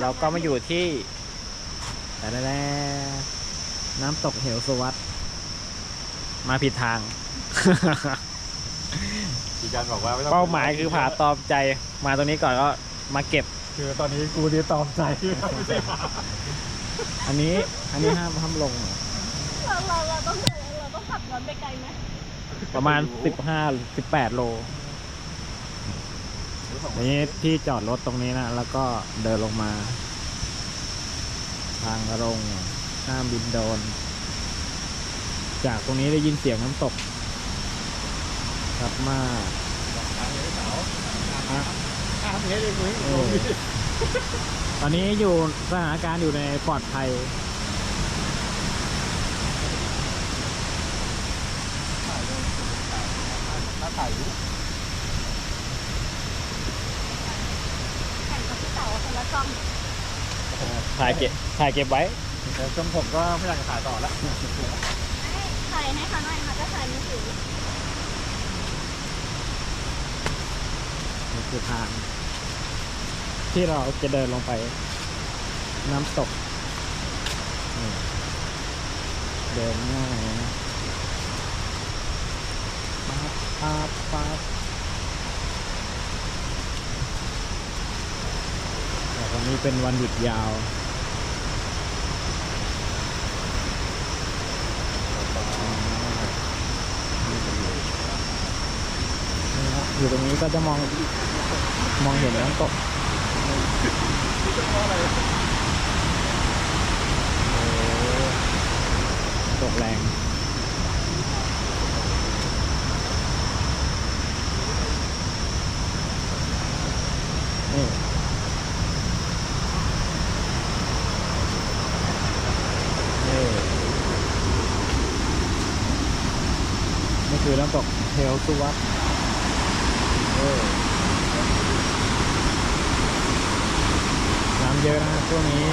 เราก็มาอยู่ที่แต่แน่น้ำตกเหวสวัสดมาผิดทาง พี่การบอกว่าไม่ต้องเป้าหมายคือผาตอมใจ มาตรงนี้ก่อนก็มาเก็บ คือตอนนี้กูนี่ตอมใจไม่ใช่ผาอันนี้ อันนี้ห้ามห้ามลง เราเราเราต้องเดินเราต้องขับรถไปไกลไหมประมาณ 15 18 โล อันนี้ที่จอดรถตรงนี้นะ แล้วก็เดินลงมา ทางลงห้ามบินโดน จากตรงนี้ได้ยินเสียงน้ำตก ครับมากอ้าวเฮ้ยเลยมึงเออตอนนี้อยู่สถานการณ์อยู่ในปลอดภัยถ้าถ่ายรูปแข่งกับพี่เต๋าคนละกล้ องถ่ายเก็บถ่ายเก็บไว้แต่จนผมก็ไม่อยากจะถ่ายต่อแล้วให้ถ่ายให้เขาหน่อยค่ะก็ถ่ายมือถือนี่คือทาง ที่เราจะเดินลงไป น้ำตกนี่เดินง่ายนะปั๊บปั๊บปั๊บแต่ วันนี้เป็นวันหยุดยาวนี่ครับอยู่ตรงนี้ก็จะมองมองเห็นน้ำตกโอ้ตกแรง นี่ นี่ นี่ คือน้ำตกเฮลสุวัตน้ำเยอะนะช่วงนี้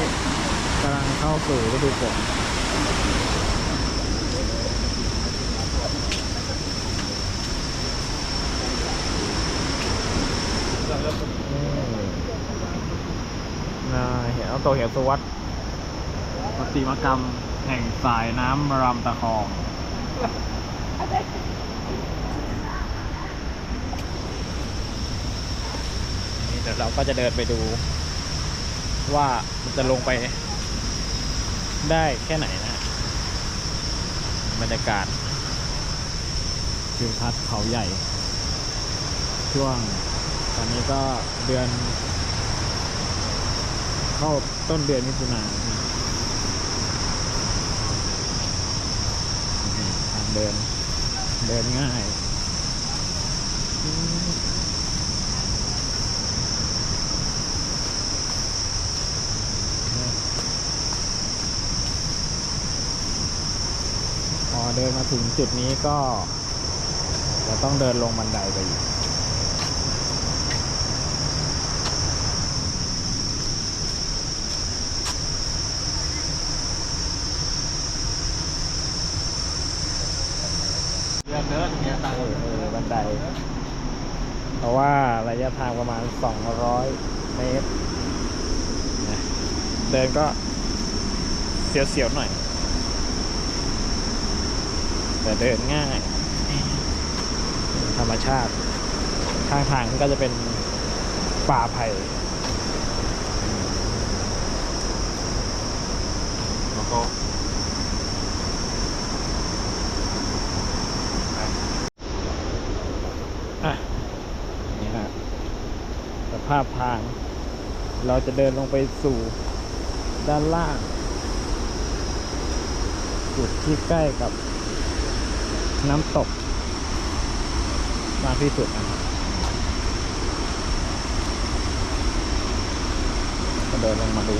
กำลังเข้าสู่ฤดูฝนน่าเห็นเอาตัวเหียวสวัสดปฏิมากรรมแห่งสายน้ำรำตะคอง นี่เดี๋ยวเราก็จะเดินไปดู ว่ามันจะลงไปได้แค่ไหนนะบรรยากาศทิวทัศน์เขาใหญ่ ช่วง ตอนนี้ก็เดือน เข้าต้นเดือนมิถุนายนทางเดิน เดินง่ายพอเดินมาถึงจุดนี้ก็ จะต้องเดินลงบันไดไปอีกเดือนเนิร์ดเนี่ยตัง เอ ค์ อเออบันได เพราะว่าระยะทางประมาณ 200 เมตร เดินก็เสียวๆหน่อย แต่เดินง่าย ธรรมชาติ ข้างทางก็จะเป็นป่าไผ่แล้วก็ อะ นี่ฮะส ภาพทาง เราจะเดินลงไปสู่ด้านล่าง จุดที่ใกล้กับน้ำตก มากที่สุดนะครับก็เดินลงมาดู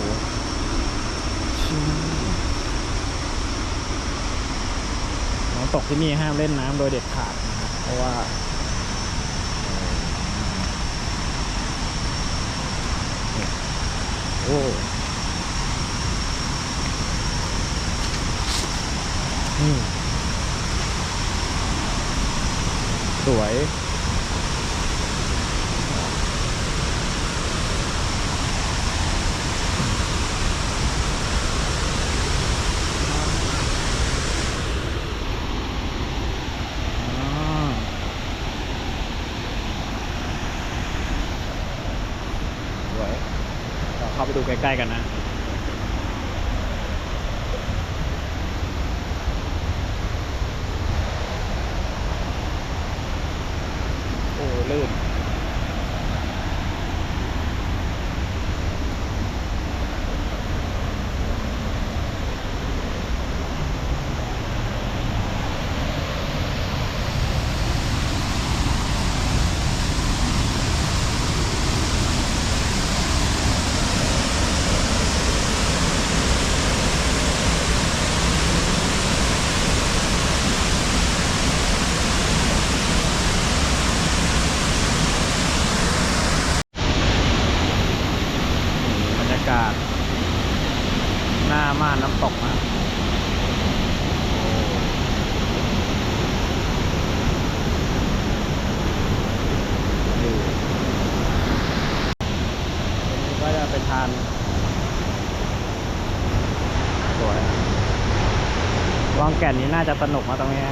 น้ำตกที่นี่ห้ามเล่นน้ำโดยเด็ดขาดนะครับเพราะว่า โอ้ นี่ สวย เข้าไปดูใกล้ๆกันนะ โอ้ลื่น บรรยากาศ หน้า ม่าน้ำตกนะโอ้นี่ก็จะไปทานสวยวางแก่นนี้น่าจะสนุกมาตรงนี้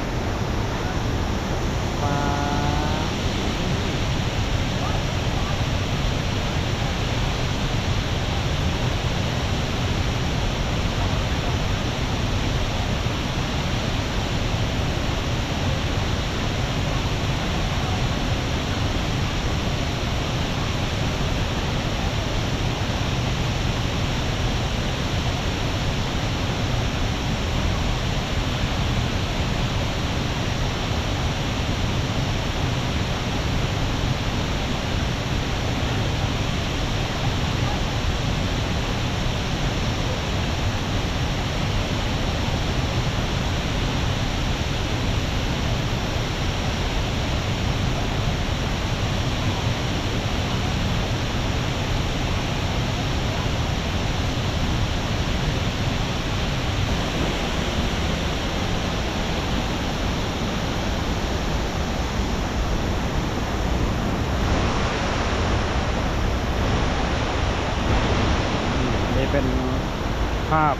าพ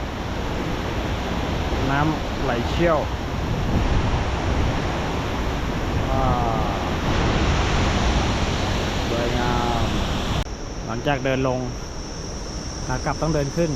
น้ำไหลเชี่ยวสวยงาม หลังจากเดินลงขากลับต้องเดินขึ้น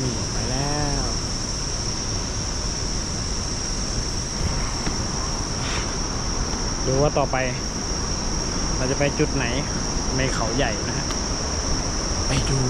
นี่ไปแล้ว ดูว่าต่อไป เราจะไปจุดไหนในเขาใหญ่นะฮะไปดู